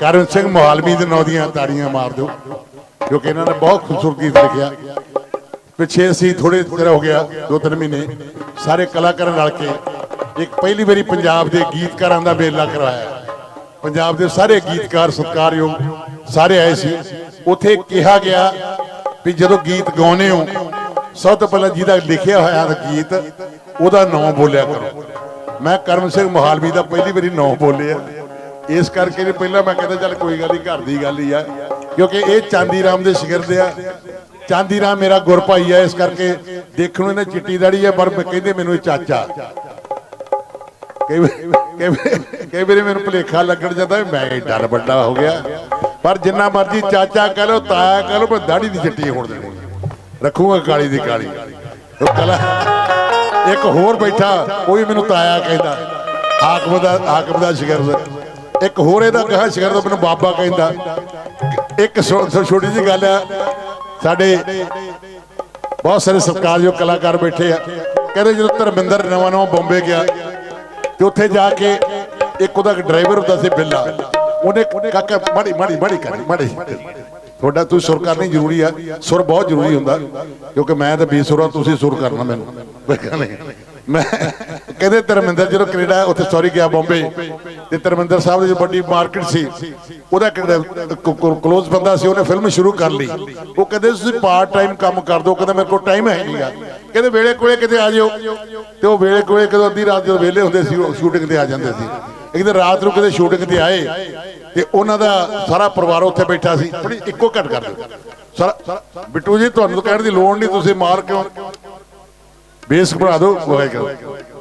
ਕਰਨ ਸਿੰਘ ਮੁਹਾਲਮੀ ਦੇ ਨਾਂ ਦੀਆਂ ਤਾੜੀਆਂ ਮਾਰ ਦਿਓ ਕਿਉਂਕਿ ਇਹਨਾਂ ਨੇ ਬਹੁਤ ਖੂਬਸੂਰਤ ਗੀਤ ਲਿਖਿਆ। ਪਿੱਛੇ ਅਸੀਂ ਥੋੜੇ ਚਿਰ ਹੋ ਗਿਆ ਦੋ ਤਿੰਨ ਮਹੀਨੇ, ਸਾਰੇ ਕਲਾਕਾਰਾਂ ਰਲ ਕੇ ਇੱਕ ਪਹਿਲੀ ਵਾਰੀ ਪੰਜਾਬ ਦੇ ਗੀਤਕਾਰਾਂ ਦਾ ਮੇਲਾ ਕਰਵਾਇਆ। ਪੰਜਾਬ ਦੇ ਸਾਰੇ ਗੀਤਕਾਰ, ਸਤਿਕਾਰਯੋਗ ਸਾਰੇ ਆਏ ਸੀ। ਉਥੇ ਕਿਹਾ ਗਿਆ ਵੀ ਜਦੋਂ ਗੀਤ ਗਾਉਨੇ ਹੋ, ਸਭ ਤੋਂ ਪਹਿਲਾਂ ਜਿਹਦਾ ਲਿਖਿਆ ਹੋਇਆ ਗੀਤ, ਉਹਦਾ ਨਾਮ ਬੋਲਿਆ ਕਰੋ। ਮੈਂ ਕਰਮ ਸਿੰਘ ਮੁਹਾਲਵੀ ਦਾ ਪਹਿਲੀ ਵਾਰੀ ਨਾਮ ਬੋਲਿਆ। ਇਸ ਕਰਕੇ ਵੀ ਪਹਿਲਾਂ ਮੈਂ ਕਹਿੰਦਾ ਚੱਲ ਕੋਈ ਗੱਲ ਨਹੀਂ, ਘਰ ਦੀ ਗੱਲ ਹੀ ਆ। ਕਿਉਂਕਿ ਇਹ ਚਾਂਦੀ ਰਾਮ ਦੇ ਸ਼ਾਗਿਰਦ ਆ। ਚਾਂਦੀ ਰਾਮ ਮੇਰਾ ਗੁਰ ਭਾਈ ਆ, ਇਸ ਕਰਕੇ ਦੇਖਣ ਨੂੰ ਇਹਨੇ ਚਿੱਟੀ ਦਾੜੀ ਆ, ਪਰ ਕਹਿੰਦੇ ਮੈਨੂੰ ਇਹ ਚਾਚਾ। ਕਈ ਵਾਰੀ- ਮੈਨੂੰ ਭੁਲੇਖਾ ਲੱਗਣ ਜਾਂਦਾ ਵੀ ਮੈਂ ਡਰ ਵੱਡਾ ਹੋ ਗਿਆ। ਪਰ ਜਿੰਨਾ ਮਰਜ਼ੀ ਚਾਚਾ ਕਹ ਲੋ ਤਾਇਆ ਕਹ ਲੋ ਮੈਂ ਦਾੜੀ ਦੀ ਚਿੱਟੀ ਹੋਣ ਦੇਣੀ। ਰੱਖੂਗਾ ਕਾਲੀ ਦੀ ਕਾਲੀ। ਉਹ ਕਲਾ ਇੱਕ ਹੋਰ ਬੈਠਾ, ਉਹ ਵੀ ਮੈਨੂੰ ਤਾਇਆ ਕਹਿੰਦਾ। ਹਾਕਮ ਦਾ ਹਾਕਮ ਦਾ ਸ਼ਗਿਰਦ ਇੱਕ ਹੋਰ ਇਹਦਾ ਕਹਾ ਸ਼ਗਿਰਦ ਮੈਨੂੰ ਬਾਬਾ ਕਹਿੰਦਾ। ਇੱਕ ਛੋਟੀ ਜੀ ਗੱਲ ਆ। ਸਾਡੇ ਬਹੁਤ ਸਾਰੇ ਸਤਿਕਾਰਯੋਗ ਕਲਾਕਾਰ ਬੈਠੇ ਆ। ਕਹਿੰਦੇ ਜਦੋਂ ਧਰਮਿੰਦਰ ਨਵਾਂ ਨਵਾਂ ਬੰਬੇ ਗਿਆ, ਤੇ ਉੱਥੇ ਜਾ ਕੇ ਇੱਕ ਉਹਦਾ ਡਰਾਈਵਰ ਹੁੰਦਾ ਸੀ ਬਿੱਲਾ। ਉਹਨੇ ਕਾਕਾ, ਮਾੜੀ ਮਾੜੀ ਮਾੜੀ ਕਰ ਮਾੜੀ। ਤੁਹਾਡਾ ਤੁਸੀਂ ਸੁਰ ਕਰਨੀ ਜ਼ਰੂਰੀ ਆ। ਸੁਰ ਬਹੁਤ ਜ਼ਰੂਰੀ ਹੁੰਦਾ, ਕਿਉਂਕਿ ਮੈਂ ਤਾਂ ਬੇਸੁਰਾ ਤੁਸੀਂ ਸੁਰ ਕਰਨਾ ਮੈਨੂੰ। ਮੈਂ ਕਹਿੰਦੇ ਧਰਮਿੰਦਰ ਜਦੋਂ ਕੈਨੇਡਾ ਉੱਥੇ ਸੌਰੀ ਗਿਆ ਬੰਬੇ, ਤੇ ਧਰਮਿੰਦਰ ਸਾਹਿਬ ਦੀ ਜੋ ਵੱਡੀ ਮਾਰਕੀਟ ਸੀ, ਉਹਦਾ ਕਲੋਜ਼ ਬੰਦਾ ਸੀ, ਉਹਨੇ ਫਿਲਮ ਸ਼ੁਰੂ ਕਰ ਲਈ। ਉਹ ਕਹਿੰਦੇ ਤੁਸੀਂ ਪਾਰਟ ਟਾਈਮ ਕੰਮ ਕਰ ਦਿਓ ਕਹਿੰਦਾ ਮੇਰੇ ਕੋਲ ਟਾਈਮ ਹੈ ਨਹੀਂਗਾ ਕਹਿੰਦੇ ਵੇਲੇ ਕੋਲੇ ਕਿਤੇ ਆ ਜਿਓ। ਤੇ ਉਹ ਵੇਲੇ ਕੋਲੇ ਕਦੋਂ ਅੱਧੀ ਰਾਤ ਜਦੋਂ ਵੇਲੇ ਹੁੰਦੇ ਸੀ, ਉਹ ਸ਼ੂਟਿੰਗ ਤੇ ਆ ਜਾਂਦੇ ਸੀ। ਇੱਕ ਦਿਨ ਰਾਤ ਨੂੰ ਕਿਤੇ ਸ਼ੂਟਿੰਗ ਤੇ ਆਏ, ਤੇ ਉਹਨਾਂ ਦਾ ਸਾਰਾ ਪਰਿਵਾਰ ਉੱਥੇ ਬੈਠਾ ਸੀ। ਥੋੜੀ ਇੱਕੋ ਘਟ ਕਰ ਦਿਓ। ਸਾਰਾ ਬਿੱਟੂ ਜੀ, ਤੁਹਾਨੂੰ ਕਹਿਣ ਦੀ ਲੋੜ ਨਹੀਂ, ਤੁਸੀਂ ਮਾਰ ਕਿਉਂ ਬੇਸ ਬਣਾ ਦਿਓ ਵਾਹਿਗੁਰੂ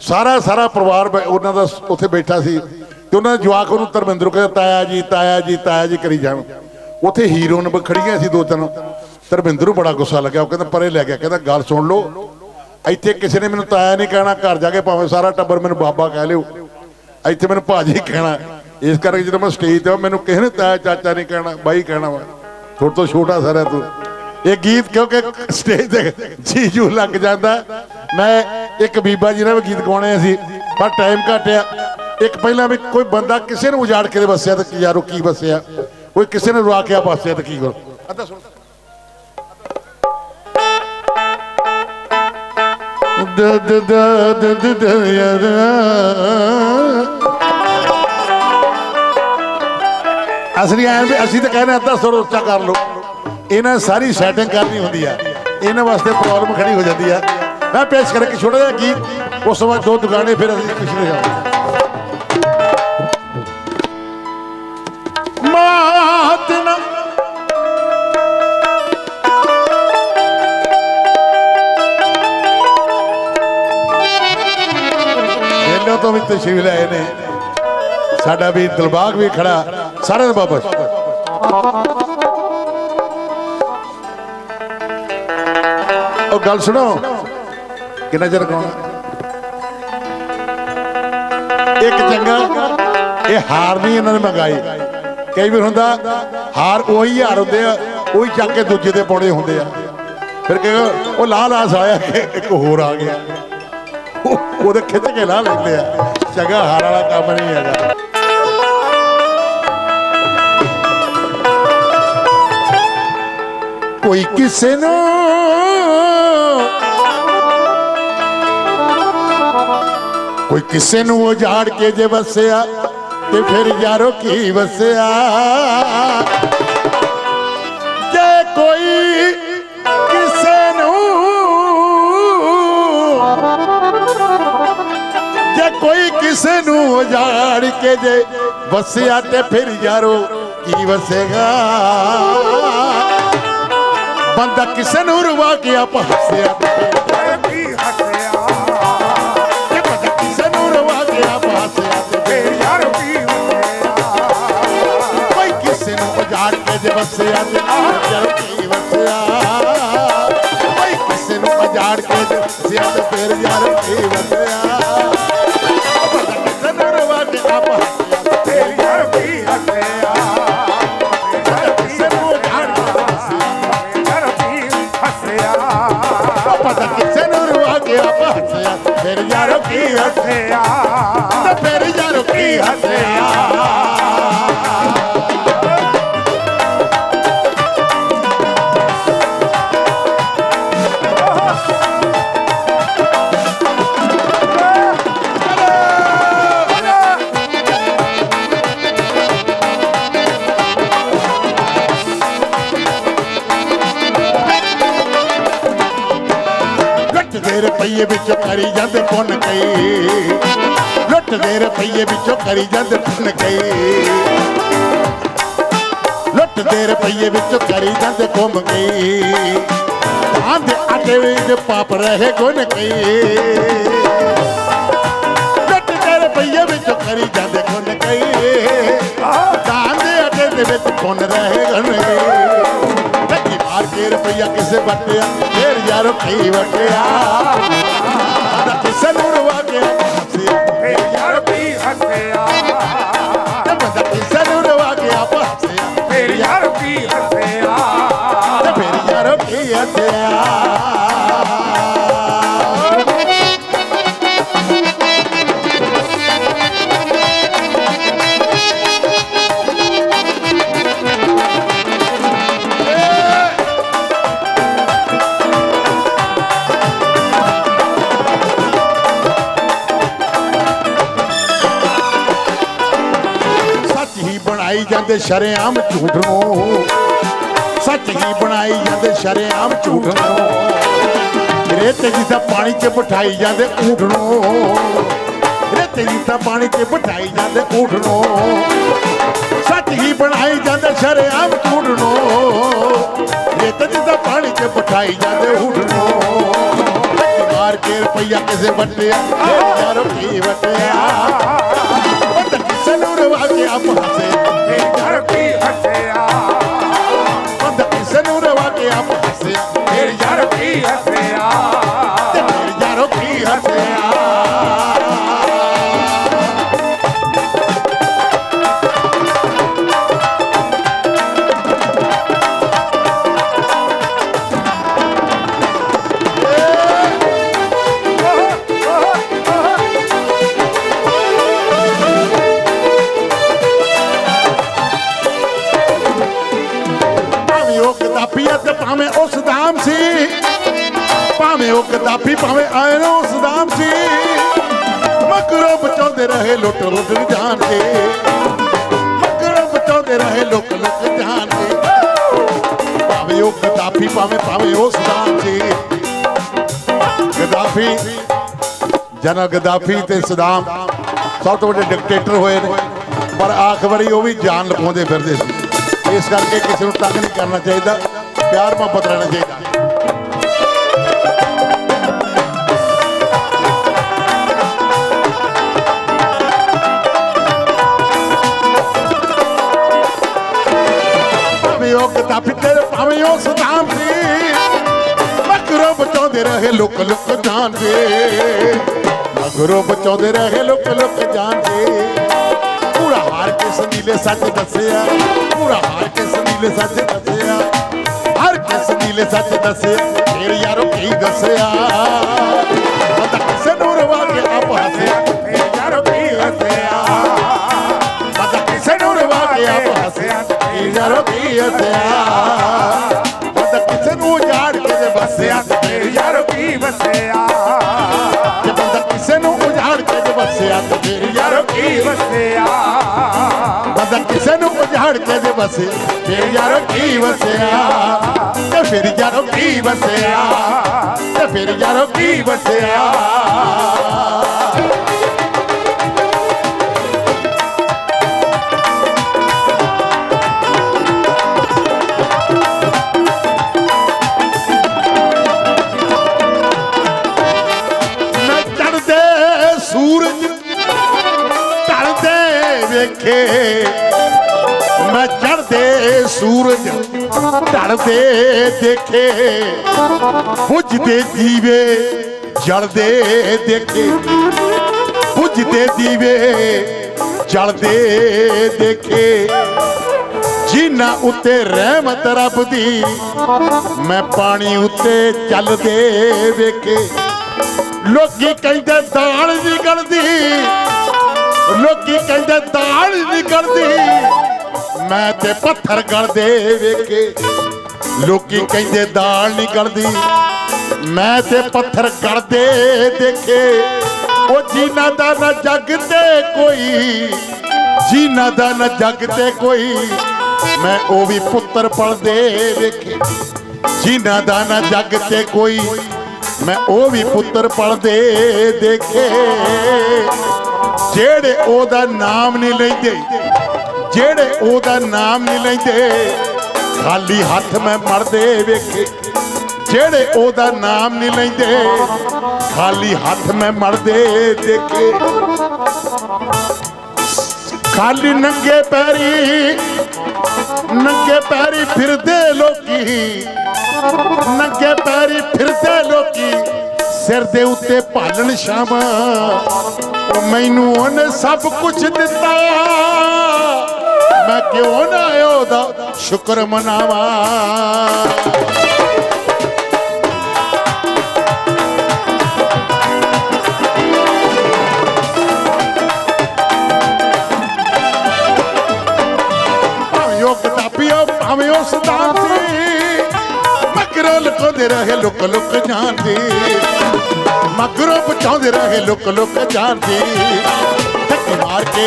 ਸਾਰਾ ਸਾਰਾ ਪਰਿਵਾਰ ਉਹਨਾਂ ਦਾ ਉੱਥੇ ਬੈਠਾ ਸੀ ਤੇ ਉਹਨਾਂ ਦੇ ਜਵਾਕ ਉਹਨੂੰ ਧਰਮਿੰਦਰ ਕਹਿੰਦਾ ਤਾਇਆ ਜੀ ਤਾਇਆ ਜੀ ਤਾਇਆ ਜੀ ਕਰੀ ਜਾਣ। ਉੱਥੇ ਹੀਰੋਇਨ ਬ- ਸੀ ਦੋ ਤਿੰਨ। ਧਰਮਿੰਦਰ ਨੂੰ ਬੜਾ ਗੁੱਸਾ ਲੱਗਿਆ ਉਹ ਕਹਿੰਦਾ ਪਰੇ ਲੈ ਗਿਆ ਕਹਿੰਦਾ ਗੱਲ ਸੁਣ ਲਓ। ਇੱਥੇ ਕਿਸੇ ਨੇ ਮੈਨੂੰ ਤਾਇਆ ਨਹੀਂ ਕਹਿਣਾ ਘਰ ਜਾ ਕੇ ਭਾਵੇਂ ਸਾਰਾ ਟੱਬਰ ਮੈਨੂੰ ਬਾਬਾ ਕਹਿ ਲਿਓ। ਇੱਥੇ ਮੈਨੂੰ ਭਾਜੀ ਕਹਿਣਾ। ਇਸ ਕਰਕੇ ਜਦੋਂ ਮੈਂ ਸਟੇਜ ਤੇ ਆ, ਮੈਨੂੰ ਕਿਸੇ ਨੇ ਤਾਇਆ ਚਾਚਾ ਨਹੀਂ ਕਹਿਣਾ ਬਾਈ ਕਹਿਣਾ ਵਾ। ਥੋੜਾ ਤੋਂ ਛੋਟਾ ਸਾਰਾ ਤੂੰ। ਇਹ ਗੀਤ ਕਿਉਂਕਿ ਸਟੇਜ ਤੇ ਜੀ ਜੂ ਲੱਗ ਜਾਂਦਾ। ਮੈਂ ਇੱਕ ਬੀਬਾ ਜੀ ਨਾਲ ਵੀ ਗੀਤ ਗਾਉਣੇ ਸੀ ਪਰ ਟਾਈਮ ਘਟਿਆ ਇੱਕ ਪਹਿਲਾਂ ਵੀ ਕੋਈ ਬੰਦਾ ਕਿਸੇ ਨੂੰ ਉਜਾੜ ਕੇ ਵਸਿਆ ਤਾਂ ਕੀ ਯਾਰੋ ਕੀ ਵਸਿਆ? ਕੋਈ ਕਿਸੇ ਨੇ ਰੁਆ ਕੇ ਆ ਵਸਿਆ ਤਾਂ ਕੀ ਕਰੋ? ਅੱਧਾ ਸੁਣ। ਦ ਦ ਦ ਯਾਰ। ਅਸਲੀ ਐਂ ਵੀ ਅਸੀਂ ਤਾਂ ਕਹਿੰਦੇ ਅੱਧਾ ਸੁਰ ਉੱਚਾ ਕਰ ਲਓ। ਇਹਨਾਂ ਸਾਰੀ ਸੈਟਿੰਗ ਕਰਨੀ ਹੁੰਦੀ ਆ। ਇਹਨਾਂ ਵਾਸਤੇ ਪ੍ਰੋਬਲਮ ਖੜੀ ਹੋ ਜਾਂਦੀ ਆ। ਮੈਂ ਪੇਸ਼ ਕਰਕੇ ਕਿ ਛੋਟਾ ਜਿਹਾ ਗੀਤ, ਉਸ ਤੋਂ ਬਾਅਦ ਦੋ ਦੁਗਾਣੇ ਫਿਰ ਅਸੀਂ ਪਿਛਲੇ ਜਾਵਾਂਗੇ। ਮਾਤ ਨਾ ਇਹਨਾਂ ਤੋਂ ਵੀ ਤਸ਼ਰੀਫ ਆਏ ਨੇ ਸਾਡਾ ਵੀ ਦਿਲਬਾਗ ਵੀ ਖੜਾ। ਸਾਰਿਆਂ ਦਾ ਬਾਬਾ ਗੱਲ ਸੁਣੋ। ਕਿੰਨਾ ਚਿਰ ਗਾਉਣਾ? ਇੱਕ ਚੰਗਾ, ਇਹ ਹਾਰ ਨਹੀਂ ਇਹਨਾਂ ਨੇ ਮੰਗਾਈ। ਕਈ ਵਾਰ ਹੁੰਦਾ, ਹਾਰ ਉਹੀ ਹਾਰ ਹੁੰਦੇ ਆ, ਉਹੀ ਚੱਕ ਕੇ ਦੂਜੇ ਤੇ ਪਾਉਣੇ ਹੁੰਦੇ ਆ। ਫਿਰ ਕਹੇਗਾ ਉਹ ਲਾਲ ਲਾਸ਼ ਆਇਆ, ਇੱਕ ਹੋਰ ਆ ਗਿਆ। ਉਹਦੇ ਖਿੱਚ ਕੇ ਲਾ ਲੈਂਦੇ ਆ। ਚੰਗਾ, ਹਾਰ ਵਾਲਾ ਕੰਮ ਨਹੀਂ ਹੈਗਾ। ਕੋਈ ਕਿਸੇ ਨੂੰ ਕੋਈ ਕਿਸੇ ਨੂੰ ਉਜਾੜ ਕੇ ਜੇ ਵਸਿਆ ਤੇ ਫਿਰ ਯਾਰੋ ਕੀ ਵਸਿਆ? ਜੇ ਕੋਈ ਕਿਸੇ ਨੂੰ ਜੇ ਕੋਈ ਕਿਸੇ ਨੂੰ ਉਜਾੜ ਕੇ ਜੇ ਵਸਿਆ ਤੇ ਫਿਰ ਯਾਰੋ ਕੀ ਵਸੇਗਾ ਬੰਦਾ ਕਿਸੇ ਨੂੰ ਰਵਾ ਕੇ ਆਪ ਤੇ ਕਿਸੇ ਨੂੰ ਵਸਿਆ ਤੇ ਯਾਰੋ ਕੀ ਵਸਿਆ ਕੋਈ ਕਿਸੇ ਨੂੰ ਉਜਾੜ ਕੇ ਜੇ ਵਸਿਆ ਤੇ ਫਿਰ ਕੀ ਵਸਿਆ ਬੰਦਾ ਕਿਸੇ ਆਪ ਹੱਸਿਆ ਯਾਰ ਕੀ ਹੱਸਿਆ ਫਿਰ ਯਾਰ ਪਤਾ ਕਿਸੇ ਨੂੰ ਰਵਾ ਕੇ ਆਪ ਹੱਸਿਆ ਫਿਰ ਯਾਰੋ ਕੀ ਹੱਸਿਆ ਤੇ ਫਿਰ ਯਾਰੋ ਕੀ ਹੱਸਿਆ ਰੁਪਈਏ ਵਿੱਚੋਂ ਕਰੀ ਜਾਂਦੇ ਪੁੰਨ ਕਈ। ਲੁੱਟਦੇ ਰੁਪਈਏ ਵਿੱਚੋਂ ਕਰੀ ਜਾਂਦੇ ਪੁੰਨ ਕਈ। ਲੁੱਟਦੇ ਰੁਪਈਏ ਵਿੱਚ ਕਰੀ ਜਾਂਦੇ ਘੁੰਮ ਗਈ ਆਂਦੇ ਆਟੇ ਵਿੱਚ ਪਾਪ ਰਹੇ ਗੁਣ ਕਈ। ਲੁੱਟਦੇ ਰੁਪਈਏ ਵਿੱਚ ਕਰੀ ਜਾਂਦੇ ਗੁਣ ਕਈ। ਆਂਦੇ ਆਟੇ ਦੇ ਵਿੱਚ ਪੁੰਨ ਰਹੇ ਗੁਣ ਕਈ। ਕਿਸੇ ਵਟਿਆ? ਫੇਰ ਯਾਰੋ ਕਈ ਵਟਿਆ? ਆਦਾ ਕਿਸੇ ਨੂੰ ਰਵਾ ਕੇ ਹੱਸਿਆ ਫੇਰ ਯਾਰ ਵੀ ਹੱਸਿਆ? ਤੇ ਬੰਦਾ ਕਿਸੇ ਨੂੰ ਰਵਾ ਕੇ ਆਪ ਹੱਸਿਆ। ਫੇਰ ਯਾਰ ਵੀ ਹੱਸਿਆ? ਤੇ ਫਿਰ ਯਾਰੋ ਕੀ ਹੱਸਿਆ? ਜਾਂਦੇ ਸ਼ਰੇਆਮ ਝੂਠ ਨੂੰ। ਸੱਚ ਹੀ ਬਣਾਈ ਜਾਂਦੇ ਸ਼ਰੇਆਮ ਝੂਠ ਨੂੰ। ਰੇਤੇ ਜੀ ਪਾਣੀ 'ਚ ਬਿਠਾਈ ਜਾਂਦੇ ਊਠ ਨੂੰ। ਰੇਤੇ ਜੀ ਪਾਣੀ 'ਚ ਬਿਠਾਈ ਜਾਂਦੇ ਊਠ ਨੂੰ। ਸੱਚ ਹੀ ਬਣਾਈ ਜਾਂਦੇ ਸ਼ਰੇਆਮ ਝੂਠ ਨੂੰ। ਰੇਤੇ ਜੀ ਪਾਣੀ 'ਚ ਬਿਠਾਈ ਜਾਂਦੇ ਊਠ ਨੂੰ। ਮਾਰ ਕੇ ਰੁਪਈਆ ਕਿਸੇ ਵਟਿਆ ਯਾਰੋ ਕੀ ਵਟਿਆ। ਕੇ ਆਪ ਹੱਸੇ ਫੇਰ ਯਾਰ ਵੀ ਹੱਸਿਆ ਬੰਦਾ ਕਿਸੇ ਨੂੰ ਰਵਾ ਕੇ ਆਪ ਹੱਸਿਆ ਫੇਰ ਯਾਰ ਵੀ ਹੱਸਿਆ ਉਹ ਭਾਵੇਂ ਉਹ ਸਦਾਮ ਸੀ, ਭਾਵੇਂ ਉਹ ਕਦਾਪੀ ਭਾਵੇਂ ਆਇਰੋ ਸਦਾਮ ਸੀ। ਮਗਰੋਂ ਬਚਾਉਂਦੇ ਰਹੇ ਲੁੱਟ ਲੁੱਟ ਜਾਣ ਕੇ। ਮਗਰੋਂ ਬਚਾਉਂਦੇ ਰਹੇ ਲੁੱਟ ਲੁੱਟ ਜਾਣ ਕੇ। ਭਾਵੇਂ ਉਹ ਕਦਾਪੀ ਭਾਵੇਂ ਭਾਵੇਂ ਉਹ ਸਦਾਮ ਸੀ। ਗਦਾਫੀ, ਜਨਰਲ ਗਦਾਫੀ ਤੇ ਸਦਾਮ ਸਭ ਤੋਂ ਵੱਡੇ ਡਿਕਟੇਟਰ ਹੋਏ ਨੇ। ਪਰ ਆਖ ਵਾਰੀ ਉਹ ਵੀ ਜਾਨ ਲਪਾਉਂਦੇ ਫਿਰਦੇ ਸੀ। ਇਸ ਕਰਕੇ ਕਿਸੇ ਨੂੰ ਤੰਗ ਨਹੀਂ ਕਰਨਾ ਚਾਹੀਦਾ। ਪਿਆਰ ਮੁਹੱਬਤ ਰਹਿਣਾ ਚਾਹੀਦਾ। ਭਾਵੇਂ ਉਹ ਕਿਤਾਬੀ ਤੇਰੇ ਭਾਵੇਂ ਉਹ ਸਦਾਮ ਸੀ, ਮਗਰੋਂ ਬਚਾਉਂਦੇ ਰਹੇ ਲੋਕ ਲੁਕ ਜਾਣ ਮਗਰੋਂ ਬਚਾਉਂਦੇ ਰਹੇ ਲੋਕ ਲੁਕ ਜਾਣ ਪੂਰਾ ਹਾਰ ਕੇ ਸੰਦੀਲੇ ਸੱਚ ਦੱਸਿਆ, ਪੂਰਾ ਹਾਰ ਕੇ ਸੰਦੀਲੇ ਸੱਚ ਦੱਸਿਆ। ਹਰ ਕਿਸ ਸੰਦੀਲੇ ਸੱਚ ਦੱਸਿਆ ਫੇਰ ਯਾਰੋ ਕੀ ਦੱਸਿਆ? ਬੰਦਾ ਕਿਸੇ ਨੂੰ ਰਵਾ ਕੇ ਆਪ ਹੱਸਿਆ, ਫੇਰ ਯਾਰ ਵੀ ਹੱਸਿਆ? ਬੰਦਾ ਕਿਸੇ ਨੂੰ ਰਵਾ ਕੇ ਆਪ ਹੱਸਿਆ, ਫੇਰ ਯਾਰੋ ਕੀ ਹੱਸਿਆ? ਬੰਦਾ ਕਿਸੇ ਨੂੰ ਉਜਾੜ ਕੇ ਜੇ ਵਸਿਆ, ਫੇਰ ਯਾਰ ਵੀ ਵਸਿਆ? ਜੇ ਬੰਦਾ ਕਿਸੇ ਨੂੰ ਉਜਾੜ ਕੇ ਜੇ ਵਸਿਆ, ਤੇ ਫੇਰ ਯਾਰੋ ਕੀ ਵਸਿਆ? ਸਾਨੂੰ ਕਿਸੇ ਨੂੰ ਉਜਾੜ ਕੇ ਜੇ ਵਸੇ, ਫਿਰ ਯਾਰੋ ਕੀ ਵਸਿਆ? ਤੇ ਫਿਰ ਯਾਰੋ ਕੀ ਵਸਿਆ? ਤੇ ਫਿਰ ਯਾਰੋ ਕੀ ਵਸਿਆ? ਮੈਂ ਚੜਦੇ ਵੇਖੇ। ਮੈਂ ਚੜਦੇ ਸੂਰਜ ਢਲਦੇ ਦੇਖੇ, ਬੁਝਦੇ ਦੀਵੇ ਜਲਦੇ ਦੇਖੇ। ਬੁਝਦੇ ਦੀਵੇ ਜਲਦੇ ਦੇਖੇ। ਜਿਨ੍ਹਾਂ ਉੱਤੇ ਰਹਿਮਤ ਰੱਬ ਦੀ, ਮੈਂ ਪਾਣੀ ਉੱਤੇ ਚੱਲਦੇ ਵੇਖੇ। ਲੋਕੀ ਕਹਿੰਦੇ ਦਾਲ ਨਹੀਂ ਲੋਕੀ ਕਹਿੰਦੇ ਦਾਲ ਨਹੀਂ ਗਲਦੀ ਮੈਂ ਤੇ ਪੱਥਰ ਗਲਦੇ ਵੇਖੇ। ਲੋਕੀ ਕਹਿੰਦੇ ਦਾਲ ਨਹੀਂ ਗਲਦੀ। ਮੈਂ ਤੇ ਪੱਥਰ ਗਲਦੇ ਦੇਖੇ। ਉਹ ਜਿਨ੍ਹਾਂ ਦਾ ਨਾ ਜੱਗ ਤੇ ਕੋਈ। ਜਿਨ੍ਹਾਂ ਦਾ ਨਾ ਜੱਗ ਤੇ ਕੋਈ। ਮੈਂ ਉਹ ਵੀ ਪੁੱਤਰ ਪਲਦੇ ਵੇਖੇ। ਜਿਨ੍ਹਾਂ ਦਾ ਨਾ ਜੱਗ ਤੇ ਕੋਈ। ਮੈਂ ਉਹ ਵੀ ਪੁੱਤਰ ਪੜਦੇ ਦੇਖੇ। ਜਿਹੜੇ ਉਹਦਾ ਨਾਮ ਨਹੀਂ ਲੈਂਦੇ ਜਿਹੜੇ ਉਹਦਾ ਨਾਮ ਨਹੀਂ ਲੈਂਦੇ, ਖਾਲੀ ਹੱਥ ਮੈਂ ਮਰਦੇ ਵੇਖੇ। ਜਿਹੜੇ ਉਹਦਾ ਨਾਮ ਨਹੀਂ ਲੈਂਦੇ, ਖਾਲੀ ਹੱਥ ਮੈਂ ਮਰਦੇ ਦੇਖੇ। ਖਾਲੀ ਨੰਗੇ ਪੈਰੀ ਨੰਗੇ ਪੈਰੀ ਫਿਰਦੇ ਲੋਕੀ। ਨੰਗੇ ਪੈਰੀ ਫਿਰਦੇ ਲੋਕੀ, ਸਿਰ ਦੇ ਉੱਤੇ ਭਾਲਣ ਸ਼ਾਮ ਉਹ ਮੈਨੂੰ ਉਹਨੇ ਸਭ ਕੁਝ ਦਿੱਤਾ। ਮੈਂ ਕਿਉਂ ਨਾ ਉਹਦਾ? ਸ਼ੁਕਰ ਮਨਾਵਾਂ। ਭਾਵੇਂ ਉਹ ਕਿਤਾਬੀਓ ਭਾਵੇਂ ਉਹ ਸਦਾਨ ਸੀ, ਮਗਰੋਂ ਲੁਕਾਉਂਦੇ ਰਹੇ ਲੁਕ ਲੁਕ ਜਾਂਦੀ ਮਗਰੋਂ ਬਚਾਉਂਦੇ ਰਹੇ ਲੁਕ ਲੁਕ ਜਾਂਦੀ ਧੱਕੇ ਮਾਰ ਕੇ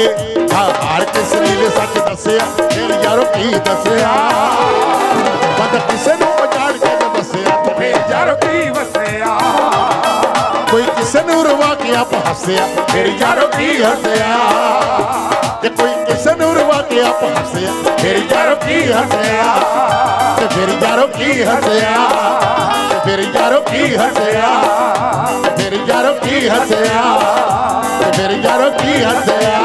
ਹਾਰ ਕੇ ਸਰੀਰ ਸੱਚ ਦੱਸਿਆ ਫਿਰ ਯਾਰੋ ਕੀ ਦੱਸਿਆ? ਬੰਦਾ ਕਿਸੇ ਨੂੰ ਪਛਾੜ ਕੇ ਦੱਸਿਆ। ਤੇ ਫਿਰ ਯਾਰ ਕੀ ਵਸਿਆ ਕੋਈ ਕਿਸੇ ਨੂੰ ਰਵਾ ਕੇ ਆਪ ਹੱਸਿਆ ਫਿਰ ਯਾਰੋ ਕੀ ਹੱਸਿਆ ਤੇ ਕੋਈ ਕਿਸੇ ਨੂੰ ਰਵਾ ਕੇ ਆਪ ਹੱਸਿਆ ਫਿਰ ਯਾਰੋ ਕੀ ਹੱਸਿਆ ਤੇ ਫਿਰ ਯਾਰੋ ਕੀ ਹੱਸਿਆ ਤੇ ਫਿਰ ਯਾਰੋ ਕੀ ਹੱਸਿਆ ਤੇ ਫਿਰ ਯਾਰੋ ਕੀ ਹੱਸਿਆ? ਤੇ ਯਾਰੋ ਕੀ ਹੱਸਿਆ?